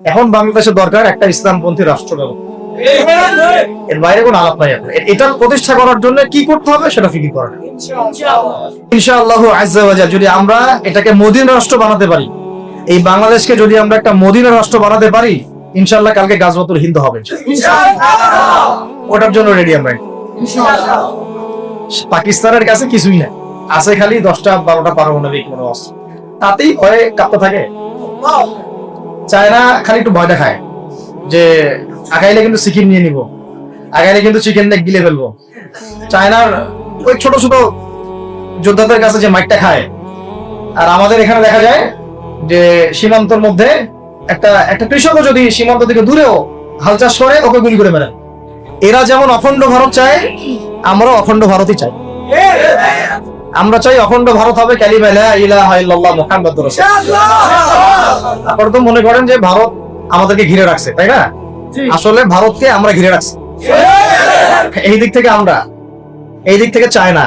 এখন বাংলাদেশের দরকার একটা ইসলামপন্থী রাষ্ট্র এর বাইরে আলাপ নাই এটা প্রতিষ্ঠা করার জন্য কি করতে হবে সেটা ফিকির করা। যদি আমরা এটাকে মদিন রাষ্ট্র বানাতে পারি, এই বাংলাদেশকে যদি আমরা একটা মদিনা রাষ্ট্র বানাতে পারি, ইনশাআল্লাহ কালকে গাজবাতুল হিন্দ হবে। ওটার জন্য রেডি আমরা। পাকিস্তানের কাছে কিছুই নাই। আছে খালি দশটা, বারোটা পারমাণবিক কোনো অস্ত্র। তাতেই ভয়ে কাঁপতে থাকে। চায়না খালি একটু ভয় দেখায় যে আগাইলে কিন্তু সিকিম নিয়ে নিব, আগাইলে কিন্তু চিকেন নেক গিলে ফেলব। চায়নার ওই ছোট ছোট যোদ্ধাদের কাছে যে মাইকটা খায়, আর আমাদের এখানে দেখা যায় যে সীমান্তর মধ্যে একটা একটা কৃষকও যদি সীমান্ত থেকে দূরেও হাল চাষ করে, ওকে গুলি করে মেরে। এরা যেমন অখণ্ড ভারত চায়, আমরাও অখণ্ড ভারতই চাই। আমরা চাই অখণ্ড ভারত হবে আপনারা তো মনে করেন যে ভারত আমাদেরকে ঘিরে রাখছে তাই না? আসলে ভারতকে আমরা ঘিরে রাখছি। এই দিক থেকে আমরা এই দিক থেকে চায়না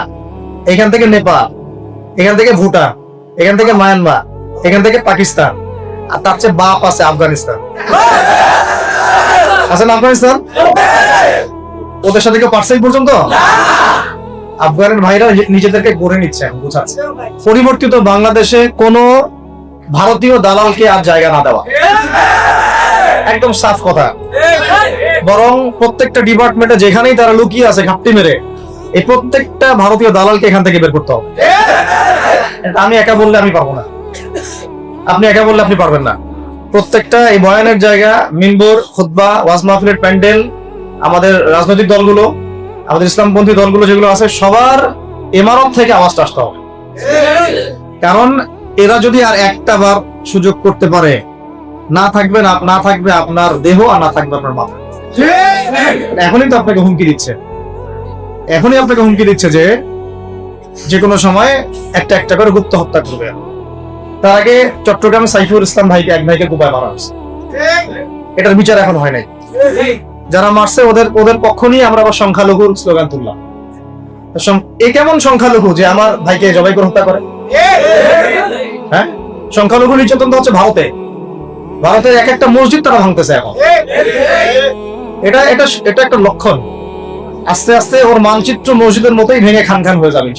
এখান থেকে নেপাল এখান থেকে ভুটান এখান থেকে মায়ানমার এখান থেকে পাকিস্তান আর তার চেয়ে বাপ আছে আফগানিস্তান। আছে না আফগানিস্তান? ওদের সাথে কেউ এই পর্যন্ত? আফগানের ভাইরা নিজেদেরকে গড়ে নিচ্ছে এখন, বোঝাচ্ছে। পরিবর্তিত বাংলাদেশে কোন ভারতীয় দালালকে আর জায়গা না দেওয়া। একদম সাফ কথা। বরং প্রত্যেকটা ডিপার্টমেন্টে যেখানেই তারা লুকিয়ে আছে, ঘাপটি মেরে, এই প্রত্যেকটা ভারতীয় দালালকে এখান থেকে বের করতে হবে। আমি একা বললে আমি পারব না। আপনি একা বললে আপনি পারবেন না। প্রত্যেকটা এই বয়ানের জায়গা মিম্বর খুতবা, ওয়াজ মাহফিলের প্যান্ডেল, আমাদের রাজনৈতিক দলগুলো আমাদের ইসলামপন্থী দলগুলো যেগুলো আছে, সবার এমারত থেকে আওয়াজটা আসতে হবে। কারণ এরা যদি আর একটা বার সুযোগ করতে পারে, না থাকবে না না থাকবে আপনার দেহ আর না থাকবে আপনার মাথা। এখনই তো আপনাকে হুমকি দিচ্ছে। এখনই আপনাকে হুমকি দিচ্ছে যে যে কোনো সময় একটা একটা করে গুপ্ত হত্যা করবে। তার আগে চট্টগ্রামে সাইফুল ইসলাম ভাইকে, এক ভাইকে কুপায় মারা হয়েছে। এটার বিচার এখন হয় নাই। যারা মারছে, ওদের ওদের পক্ষ নিয়ে আমরা আবার সংখ্যালঘুর স্লোগান তুললাম। এ কেমন সংখ্যালঘু যে আমার ভাইকে জবাই করে হত্যা করে? হ্যাঁ? সংখ্যালঘু নির্যাতন তো হচ্ছে ভারতে। ভারতের এক একটা মসজিদ তারা ভাঙতেছে এখন। এটা এটা এটা একটা লক্ষণ। আস্তে আস্তে ওর মানচিত্র মসজিদের মতোই ভেঙে খান খান হয়ে যাবে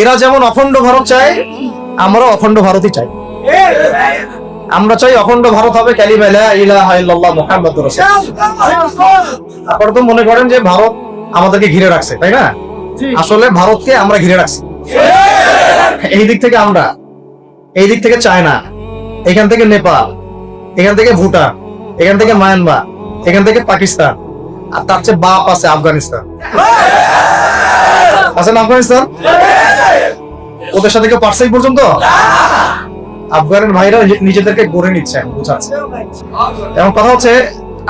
এরা যেমন অখণ্ড ভারত চায় আমরা অখণ্ড ভারতই চাই। আমরা চাই অখণ্ড ভারত হবে তো মনে করেন যে ভারত আমাদেরকে ঘিরে রাখছে তাই না? আসলে ভারতকে আমরা ঘিরে রাখছি। এই দিক থেকে আমরা এই দিক থেকে চায়না এখান থেকে নেপাল এখান থেকে ভুটান এখান থেকে মায়ানমার এখান থেকে পাকিস্তান আর তার চেয়ে বাপ আছে আফগানিস্তান। আছে না আফগানিস্তান? ওদের সাথে কেউ পারছে পর্যন্ত? আফগানের ভাইরা নিজেদেরকে গড়ে নিচ্ছে বোঝাচ্ছে এখন কথা হচ্ছে,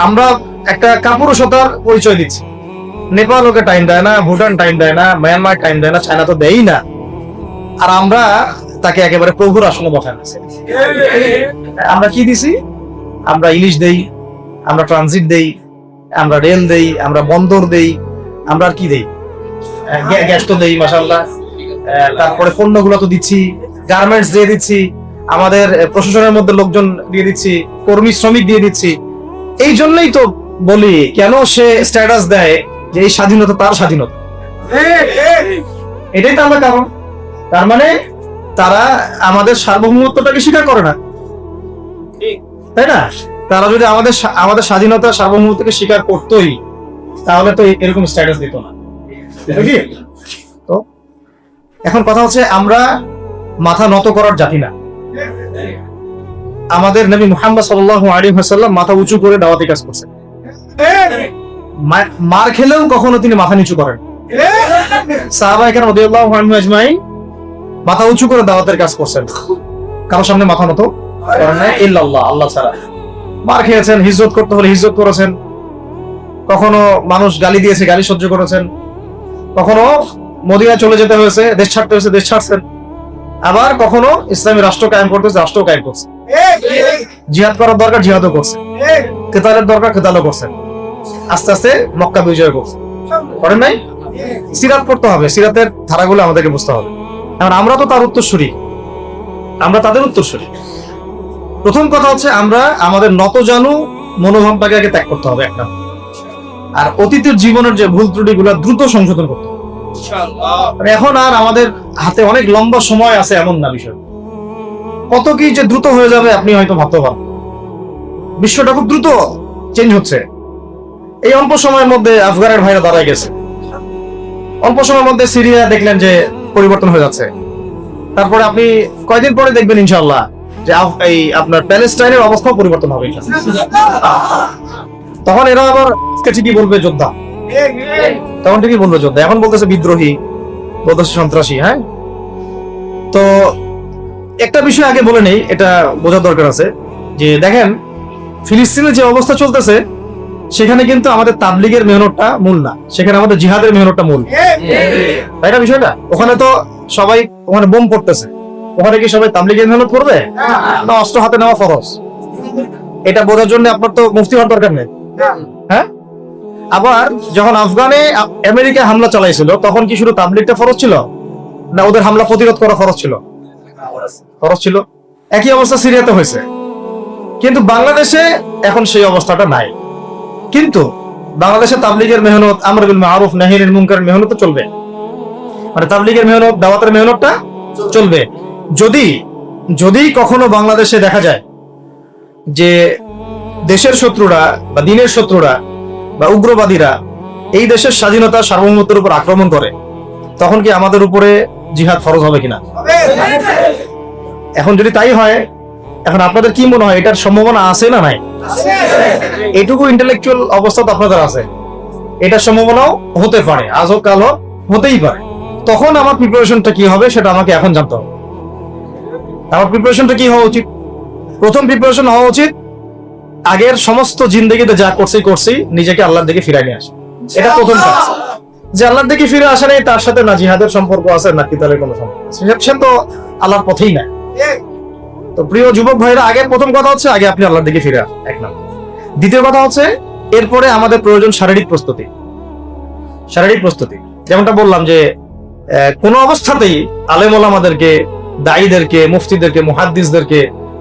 আমরা একটা কাপুরুষতার পরিচয় দিচ্ছি। নেপাল ওকে টাইম দেয় না, ভুটান টাইম দেয় না মায়ানমার টাইম দেয় না চায়না তো দেয়ই না। আর আমরা তাকে একেবারে প্রভুর আসনে বসায় আমরা কি দিছি? আমরা ইলিশ দেই, আমরা ট্রানজিট দেই, আমরা রেল দেই, আমরা বন্দর দেই, আমরা আর কি দেই? গ্যাস তো দেই মাসাল্লাহ তারপরে পণ্যগুলো তো দিচ্ছি গার্মেন্টস দিয়ে দিচ্ছি। আমাদের প্রশাসনের মধ্যে লোকজন দিয়ে দিচ্ছি, কর্মী, শ্রমিক দিয়ে দিচ্ছি। এই জন্যই তো বলি, কেন সে স্ট্যাটাস দেয় যে এই স্বাধীনতা তার স্বাধীনতা? এটাই তো আমরা কারণ। তার মানে তারা আমাদের সার্বভৌমত্বটাকে স্বীকার করে না। তাই না? তারা যদি আমাদের আমাদের স্বাধীনতা সার্বভৌমত্বকে স্বীকার করতোই, তাহলে তো এরকম স্ট্যাটাস দিত না? তো এখন কথা হচ্ছে আমরা মাথা নত করার জাতি না। আমাদের নবী মুহাম্মদ সাল্লাল্লাহু আলাইহি ওয়াসাল্লাম মাথা উঁচু করে দাওয়াতি কাজ করছেন। মার খেলেও কখনো তিনি মাথা নিচু করেন। সাহাবা রাদিয়াল্লাহু আনহু আজমাইন মাথা উঁচু করে দাওয়াতের কাজ করছেন। কারোর সামনে মাথা নত করেন নাই, ইল্লাল্লাহ, আল্লাহ ছাড়া। মার খেয়েছেন, হিজরত করতে হলে হিজরত করেছেন। কখনো মানুষ গালি দিয়েছে, গালি সহ্য করেছেন। কখনো মদিনায় চলে যেতে হয়েছে, দেশ ছাড়তে হয়েছে, দেশ ছাড়ছেন। আবার কখনো ইসলামী রাষ্ট্র কায়েম করতে হয়েছে রাষ্ট্র কায়েম করছে। জিহাদ করার দরকার জিহাদও করছে। কেতালের দরকার কেতালও করছেন আস্তে আস্তে মক্কা বিজয় করছে। করেন নাই? সিরাত পড়তে হবে সিরাতের ধারাগুলো আমাদেরকে বুঝতে হবে। কারণ আমরা তো তার উত্তরসূরি। আমরা তাদের উত্তরসূরি। প্রথম কথা হচ্ছে আমরা আমাদের নতজানু মনোভাবটাকে আগে ত্যাগ করতে হবে একটা। আর অতীতের জীবনের যে ভুল ত্রুটিগুলো দ্রুত সংশোধন করতে হবে। এখন আর আমাদের হাতে অনেক লম্বা সময় আছে এমন না বিষয়। কত কি যে দ্রুত হয়ে যাবে আপনি হয়তো ভাবতে পারেন। বিশ্বটা খুব দ্রুত চেঞ্জ হচ্ছে। এই অল্প সময়ের মধ্যে আফগানের ভাইরা দাঁড়ায় গেছে। অল্প সময়ের মধ্যে সিরিয়া দেখলেন যে পরিবর্তন হয়ে যাচ্ছে। তারপরে আপনি কয়দিন পরে দেখবেন ইনশাল্লাহ যে এই আপনার প্যালেস্টাইনের অবস্থাও পরিবর্তন হবে তখন এরা আবার ঠিকই বলবে যোদ্ধা। তখন ঠিকই বলবে যোদ্ধা। এখন বলতেছে বিদ্রোহী, বলতেছে সন্ত্রাসী হ্যাঁ? তো একটা বিষয় আগে বলে নেই, এটা বোঝার দরকার আছে। যে দেখেন ফিলিস্তিনের যে অবস্থা চলতেছে, সেখানে কিন্তু আমাদের তাবলিগের মেহনতটা মূল না। সেখানে আমাদের জিহাদের মেহনতটা মূল। তাই না বিষয়টা? ওখানে তো সবাই, ওখানে বোম পড়তেছে। ওখানে কি সবাই তাবলিগের মেহনত করবে? না, অস্ত্র হাতে নেওয়া ফরজ। এটা বোঝার জন্য আপনার তো মুফতি হওয়ার দরকার নেই। আবার যখন আফগানে আমেরিকা হামলা চালাইছিল, তখন কি শুধু তাবলিগটা ফরজ ছিল? না ওদের হামলা প্রতিরোধ করা ফরজ ছিল? খরচ ছিল। একই অবস্থা সিরিয়াতে হয়েছে। কিন্তু বাংলাদেশে এখন সেই অবস্থাটা নাই। কিন্তু বাংলাদেশে তাবলিগের মেহনত, আমর বিল মারুফ নাহির মুনকারের মেহনত চলবে। মানে তাবলিগের মেহনত, দাওয়াতের মেহনতটা চলবে। যদি যদি কখনো বাংলাদেশে দেখা যায় যে দেশের শত্রুরা বা দিনের শত্রুরা বা উগ্রবাদীরা এই দেশের স্বাধীনতা সার্বভৌমত্বের উপর আক্রমণ করে, তখন কি আমাদের উপরে জিহাদ ফরজ হবে কিনা? এখন যদি তাই হয়, এখন আপনাদের কি মনে হয়, এটার সম্ভাবনা আছে না নাই? এটুকু ইন্টেলেকচুয়াল অবস্থা তো আপনাদের আছে। এটার সম্ভাবনাও হতে পারে আজ হোক কাল হোক হতেই পারে। তখন আমার প্রিপারেশনটা কি হবে, সেটা আমাকে এখন জানতে হবে। আমার প্রিপারেশনটা কি হওয়া উচিত? প্রথম প্রিপারেশন হওয়া উচিত আগের সমস্ত জিন্দগিতে যা করছি করছি নিজেকে আল্লাহর দিকে ফিরাই নিয়ে আসে। এটা প্রথম কাজ। যে আল্লাহর দিকে ফিরে আসা নেই তার সাথে না জিহাদের সম্পর্ক আছে না কিতালের কোনো সম্পর্ক আছে। সে- তো আল্লাহর পথেই না তো প্রিয় যুবক ভাইরা আগের প্রথম কথা হচ্ছে আগে আপনি আল্লাহর দিকে ফিরে আসুন এক নম্বর। দ্বিতীয় কথা হচ্ছে এরপরে আমাদের প্রয়োজন শারীরিক প্রস্তুতি। শারীরিক প্রস্তুতি। যেমনটা বললাম যে কোনো অবস্থাতেই আলেম ওলামাদেরকে দায়ীদেরকে মুফতিদেরকে মুহাদ্দিসদেরকে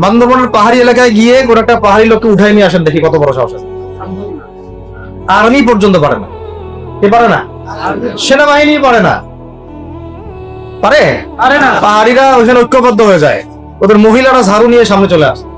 বান্দরবনের পাহাড়ি এলাকায় গিয়ে কোন একটা পাহাড়ি লোককে উঠাই নিয়ে আসেন দেখি কত বড় সাহস আছে। আর্মি পর্যন্ত পারে না। কে পারে না? সেনাবাহিনী পারে না। পারে? পারে না। পাহাড়িরা ওইখানে ঐক্যবদ্ধ হয়ে যায়। ওদের মহিলারা ঝাড়ু নিয়ে সামনে চলে আসে।